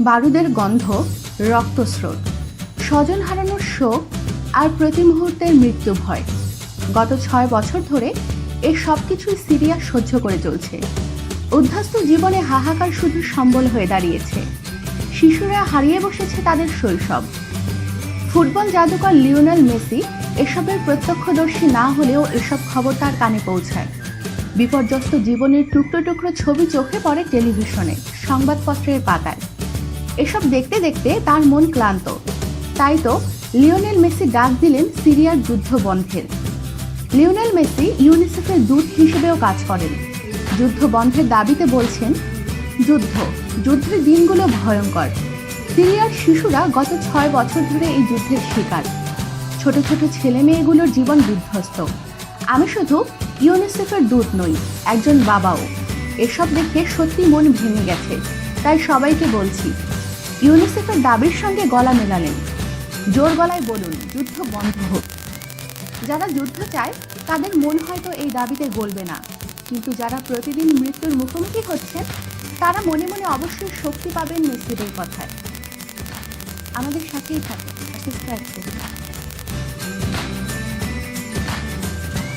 বারুদের গন্ধ, রক্তস্রোত। স্বজন হারানোর শোক আর প্রতি মুহূর্তের মৃত্যু ভয়। গত ছয় বছর ধরে এই সব কিছুই সিরিয়া সহ্য করে চলছে। উদ্ধাস্ত জীবনে হাহাকার শুধু সম্বল হয়ে দাঁড়িয়েছে। শিশুরা হারিয়ে বসেছে তাদের শৈশব। ফুটবল জাদুকর লিওনেল মেসি এসবের প্রত্যক্ষদর্শী না হলেও এসব খবর তার কানে পৌঁছায়। বিপর্যস্ত জীবনের টুকরো টুকরো ছবি চোখে পড়ে টেলিভিশনে, সংবাদপত্রের পাতায়। এসব দেখতে দেখতে তার মন ক্লান্ত। তাই তো লিওনেল মেসি ডাক দিলেন সিরিয়ার যুদ্ধ বন্ধের লিওনেল মেসি ইউনিসেফের দূত হিসেবেও কাজ করেন। যুদ্ধ বন্ধের দাবিতে বলছেন, যুদ্ধ, যুদ্ধের দিনগুলো ভয়ঙ্কর। সিরিয়ার শিশুরা গত ছয় বছর ধরে এই যুদ্ধের শিকার। ছোট ছোট ছেলে মেয়েগুলোর জীবন বিধ্বস্ত। আমি শুধু ইউনিসেফের দূত নই, একজন বাবাও। এসব দেখে সত্যি মন ভেঙে গেছে। তাই সবাইকে বলছি ইউনিসেফের দাবির সঙ্গে গলা মেলালেন। জোর গলায় বলুন, যুদ্ধ বন্ধ হোক। যারা যুদ্ধ চায়, তাদের মন হয়তো এই দাবিতে গলবে না। কিন্তু যারা প্রতিদিন মৃত্যুর মুখোমুখি হচ্ছেন, তারা মনে মনে অবশ্যই শক্তি পাবেন মেসিদের কথায়। আমাদের সাথেই থাকে